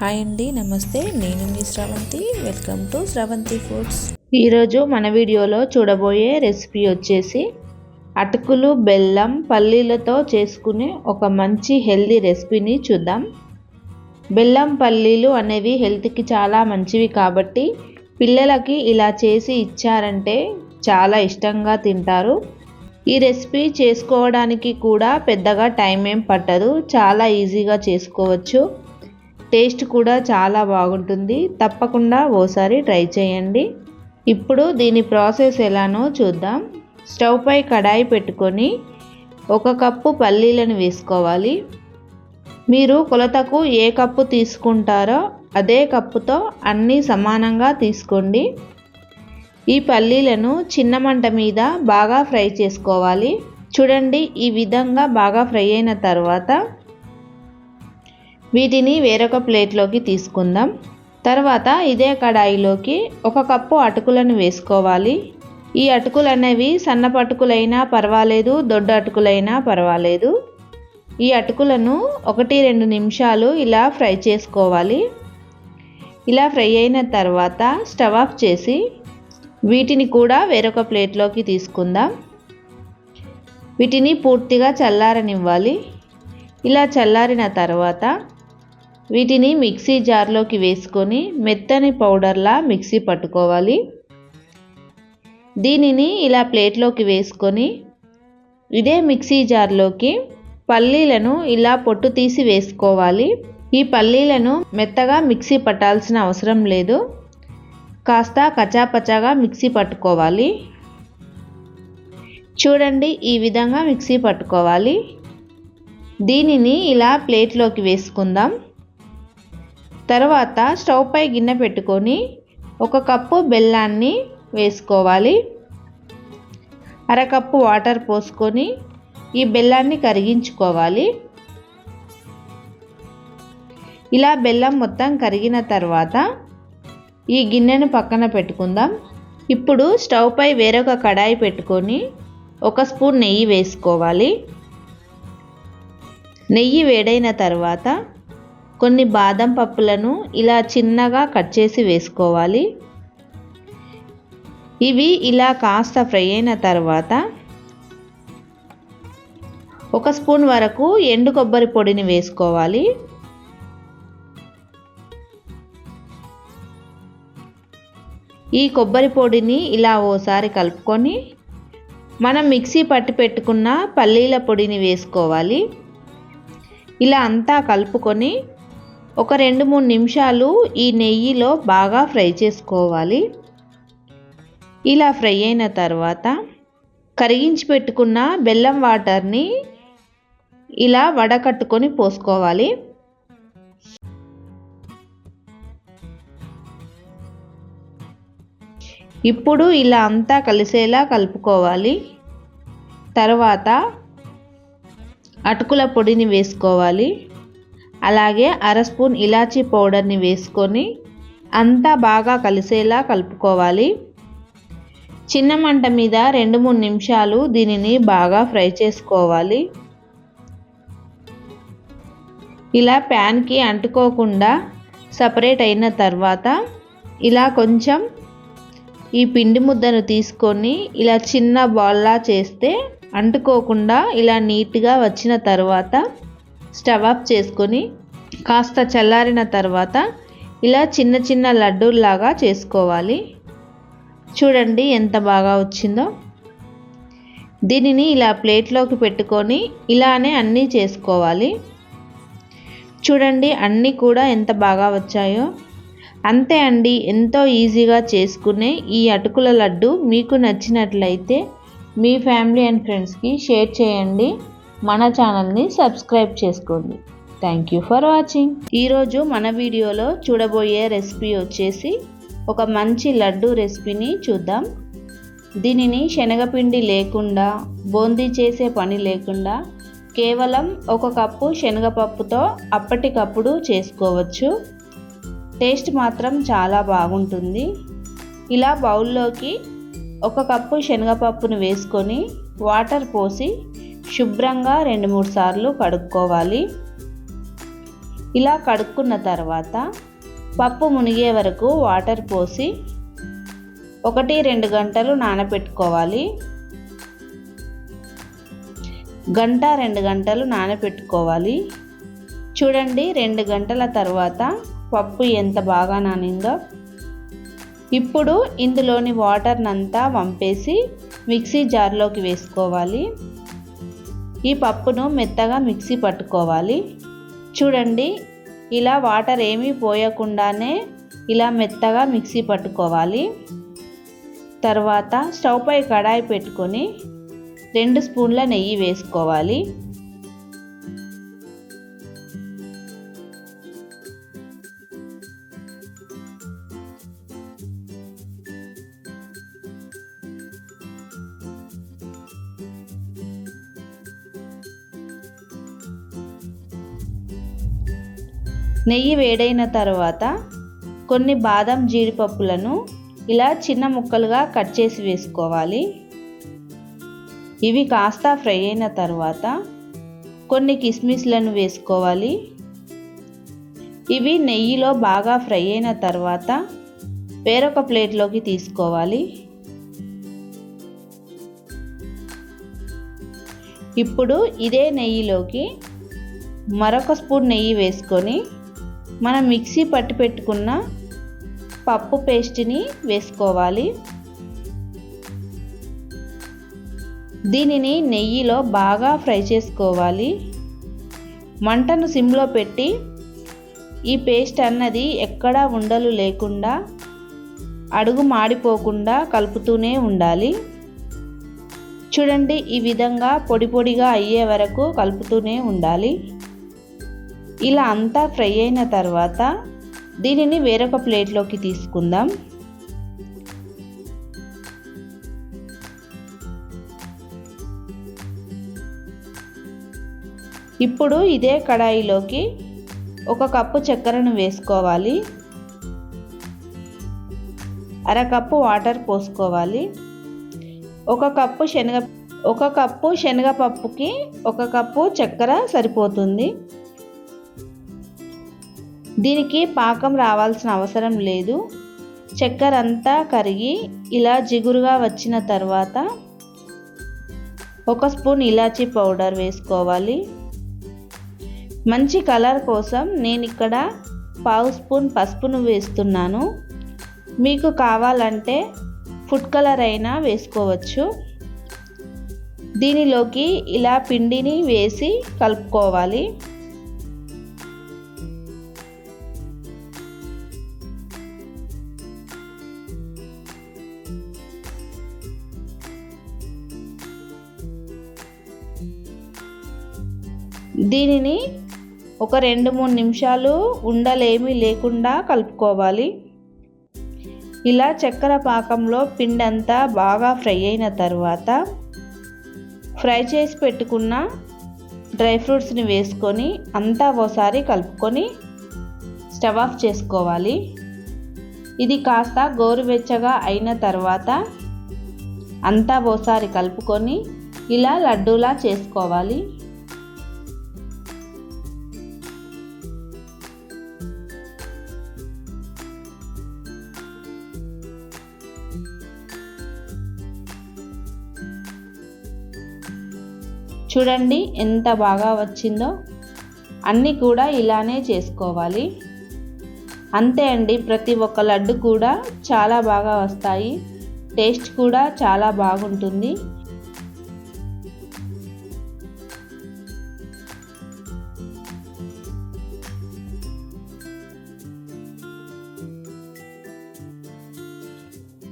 Hi అండి నమస్తే. నేను మీ Sravanthi. Welcome to Sravanthi foods ఈరోజు మన వీడియోలో చూడబోయే రెసిపీ వచ్చేసి అటుకులు బెల్లం పల్లీలతో చేసుకునే ఒక మంచి హెల్దీ రెసిపీని చూద్దాం. బెల్లం పల్లీలు అనేవి హెల్త్కి చాలా మంచివి కాబట్టి పిల్లలకి ఇలా చేసి ఇచ్చారంటే చాలా ఇష్టంగా తింటారు. ఈ రెసిపీ చేసుకోవడానికి కూడా పెద్దగా టైం ఏం పట్టదు చాలా ఈజీగా చేసుకోవచ్చు. టేస్ట్ కూడా చాలా బాగుంటుంది. తప్పకుండా ఓసారి ట్రై చేయండి. ఇప్పుడు దీని ప్రాసెస్ ఎలానో చూద్దాం. స్టవ్ పై కడాయి పెట్టుకొని ఒక కప్పు పల్లీలను వేసుకోవాలి. మీరు కొలతకు ఏ కప్పు తీసుకుంటారో అదే కప్పుతో అన్నీ సమానంగా తీసుకోండి. ఈ పల్లీలను చిన్న మంట మీద బాగా ఫ్రై చేసుకోవాలి. చూడండి ఈ విధంగా బాగా ఫ్రై అయిన తర్వాత వీటిని వేరొక ప్లేట్లోకి తీసుకుందాం. తర్వాత ఇదే కడాయిలోకి ఒక కప్పు అటుకులను వేసుకోవాలి. ఈ అటుకులు అనేవి సన్న అటుకులైనా పర్వాలేదు దొడ్డ అటుకులైనా పర్వాలేదు. ఈ అటుకులను ఒకటి రెండు నిమిషాలు ఇలా ఫ్రై చేసుకోవాలి. ఇలా ఫ్రై అయిన తర్వాత స్టవ్ ఆఫ్ చేసి వీటిని కూడా వేరొక ప్లేట్లోకి తీసుకుందాం. వీటిని పూర్తిగా చల్లారనివ్వాలి. ఇలా చల్లారిన తర్వాత వీటిని మిక్సీ జార్లోకి వేసుకొని మెత్తని పౌడర్లా మిక్సీ పట్టుకోవాలి. దీనిని ఇలా ప్లేట్లోకి వేసుకొని ఇదే మిక్సీ జార్లోకి పల్లీలను ఇలా పొట్టు తీసి వేసుకోవాలి. ఈ పల్లీలను మెత్తగా మిక్సీ పట్టాల్సిన అవసరం లేదు. కాస్త కచాపచాగా మిక్సీ పట్టుకోవాలి. చూడండి ఈ విధంగా మిక్సీ పట్టుకోవాలి. దీనిని ఇలా ప్లేట్లోకి వేసుకుందాం. తర్వాత స్టవ్ పై గిన్నె పెట్టుకొని ఒక కప్పు బెల్లాన్ని వేసుకోవాలి. అరకప్పు వాటర్ పోసుకొని ఈ బెల్లాన్ని కరిగించుకోవాలి. ఇలా బెల్లం మొత్తం కరిగిన తర్వాత ఈ గిన్నెను పక్కన పెట్టుకుందాం. ఇప్పుడు స్టవ్ పై వేరొక కడాయి పెట్టుకొని ఒక స్పూన్ నెయ్యి వేసుకోవాలి. నెయ్యి వేడైన తర్వాత కొన్ని బాదం పప్పులను ఇలా చిన్నగా కట్ చేసి వేసుకోవాలి. ఇవి ఇలా కాస్త ఫ్రై అయిన తర్వాత ఒక స్పూన్ వరకు ఎండు కొబ్బరి పొడిని వేసుకోవాలి. ఈ కొబ్బరి పొడిని ఇలా ఓసారి కలుపుకొని మనం మిక్సీ పట్టి పెట్టుకున్న పల్లీల పొడిని వేసుకోవాలి. ఇలా అంతా కలుపుకొని ఒక రెండు మూడు నిమిషాలు ఈ నెయ్యిలో బాగా ఫ్రై చేసుకోవాలి. ఇలా ఫ్రై అయిన తర్వాత కరిగించి పెట్టుకున్న బెల్లం వాటర్ని ఇలా వడకట్టుకొని పోసుకోవాలి. ఇప్పుడు ఇలా అంతా కలిసేలా కలుపుకోవాలి. తర్వాత అటుకుల పొడిని వేసుకోవాలి. అలాగే అర స్పూన్ ఇలాచీ పౌడర్ని వేసుకొని అంతా బాగా కలిసేలా కలుపుకోవాలి. చిన్న మంట మీద రెండు మూడు నిమిషాలు దీనిని బాగా ఫ్రై చేసుకోవాలి. ఇలా ప్యాన్కి అంటుకోకుండా సపరేట్ అయిన తర్వాత ఇలా కొంచెం ఈ పిండి ముద్దను తీసుకొని ఇలా చిన్న బాల్లా చేస్తే అంటుకోకుండా ఇలా నీట్గా వచ్చిన తర్వాత స్టవ్ ఆఫ్ చేసుకొని కాస్త చల్లారిన తర్వాత ఇలా చిన్న చిన్న లడ్డూల్లాగా చేసుకోవాలి. చూడండి ఎంత బాగా వచ్చిందో. దీనిని ఇలా ప్లేట్లోకి పెట్టుకొని ఇలానే అన్నీ చేసుకోవాలి. చూడండి అన్నీ కూడా ఎంత బాగా వచ్చాయో. అంతే అండి ఎంతో ఈజీగా చేసుకునే ఈ అటుకుల లడ్డు. మీకు నచ్చినట్లయితే మీ ఫ్యామిలీ అండ్ ఫ్రెండ్స్కి షేర్ చేయండి. మన ఛానల్ని సబ్స్క్రైబ్ చేసుకోండి. థ్యాంక్ యూ ఫర్ వాచింగ్ ఈరోజు మన వీడియోలో చూడబోయే రెసిపీ వచ్చేసి ఒక మంచి లడ్డు రెసిపీని చూద్దాం. దీనిని శనగపిండి లేకుండా బూందీ చేసే పని లేకుండా కేవలం ఒక కప్పు శనగపప్పుతో అప్పటికప్పుడు చేసుకోవచ్చు. టేస్ట్ మాత్రం చాలా బాగుంటుంది. ఇలా బౌల్లోకి ఒక కప్పు శనగపప్పును వేసుకొని వాటర్ పోసి శుభ్రంగా రెండు మూడు సార్లు కడుక్కోవాలి. ఇలా కడుక్కున్న తర్వాత పప్పు మునిగే వరకు వాటర్ పోసి ఒకటి రెండు గంటలు నానబెట్టుకోవాలి గంట రెండు గంటలు నానబెట్టుకోవాలి చూడండి రెండు గంటల తర్వాత పప్పు ఎంత బాగా నానిందో. ఇప్పుడు ఇందులోని వాటర్నంతా వంపేసి మిక్సీ జార్లోకి వేసుకోవాలి. ఈ పప్పును మెత్తగా మిక్సీ పట్టుకోవాలి. చూడండి ఇలా వాటర్ ఏమీ పోయకుండానే ఇలా మెత్తగా మిక్సీ పట్టుకోవాలి. తర్వాత స్టవ్ పై కడాయి పెట్టుకొని రెండు స్పూన్ల నెయ్యి వేసుకోవాలి. నెయ్యి వేడైన తర్వాత కొన్ని బాదం జీడిపప్పులను ఇలా చిన్న ముక్కలుగా కట్ చేసి వేసుకోవాలి. ఇవి కాస్త ఫ్రై అయిన తర్వాత కొన్ని కిస్మిస్లను వేసుకోవాలి. ఇవి నెయ్యిలో బాగా ఫ్రై అయిన తర్వాత వేరొక ప్లేట్లోకి తీసుకోవాలి. ఇప్పుడు ఇదే నెయ్యిలోకి మరొక స్పూన్ నెయ్యి వేసుకొని మనం మిక్సీ పట్టి పెట్టుకున్న పప్పు పేస్ట్ని వేసుకోవాలి. దీనిని నెయ్యిలో బాగా ఫ్రై చేసుకోవాలి. మంటను సిమ్లో పెట్టి ఈ పేస్ట్ అన్నది ఎక్కడా ఉండలు లేకుండా అడుగు మాడిపోకుండా కలుపుతూనే ఉండాలి. చూడండి ఈ విధంగా పొడి పొడిగా అయ్యే వరకు కలుపుతూనే ఉండాలి. ఇలా అంతా ఫ్రై అయిన తర్వాత దీనిని వేరొక ప్లేట్లోకి తీసుకుందాం. ఇప్పుడు ఇదే కడాయిలోకి ఒక కప్పు చక్కెరను వేసుకోవాలి. అరకప్పు వాటర్ పోసుకోవాలి. ఒక కప్పు శనగ ఒక కప్పు శనగపప్పుకి ఒక కప్పు చక్కెర సరిపోతుంది. దీనికి పాకం రావాల్సిన అవసరం లేదు. చక్కెర అంతా కరిగి ఇలా జిగురుగా వచ్చిన తర్వాత ఒక స్పూన్ ఇలాచీ పౌడర్ వేసుకోవాలి. మంచి కలర్ కోసం నేను ఇక్కడ పావు స్పూన్ పసుపును వేస్తున్నాను. మీకు కావాలంటే ఫుడ్ కలర్ అయినా వేసుకోవచ్చు. దీనిలోకి ఇలా పిండిని వేసి కలుపుకోవాలి. దీనిని ఒక రెండు మూడు నిమిషాలు ఉండలేమీ లేకుండా కలుపుకోవాలి. ఇలా చక్కెర పాకంలో పిండి అంతా బాగా ఫ్రై అయిన తర్వాత ఫ్రై చేసి పెట్టుకున్న డ్రై ఫ్రూట్స్ని వేసుకొని అంతా ఓసారి కలుపుకొని స్టవ్ ఆఫ్ చేసుకోవాలి. ఇది కాస్త గోరువెచ్చగా అయిన తర్వాత అంతా ఓసారి కలుపుకొని ఇలా లడ్డూలా చేసుకోవాలి. చూడండి ఎంత బాగా వచ్చిందో. అన్నీ కూడా ఇలానే చేసుకోవాలి. అంతే అండి ప్రతి ఒక్క లడ్డు కూడా చాలా బాగా వస్తాయి. టేస్ట్ కూడా చాలా బాగుంటుంది.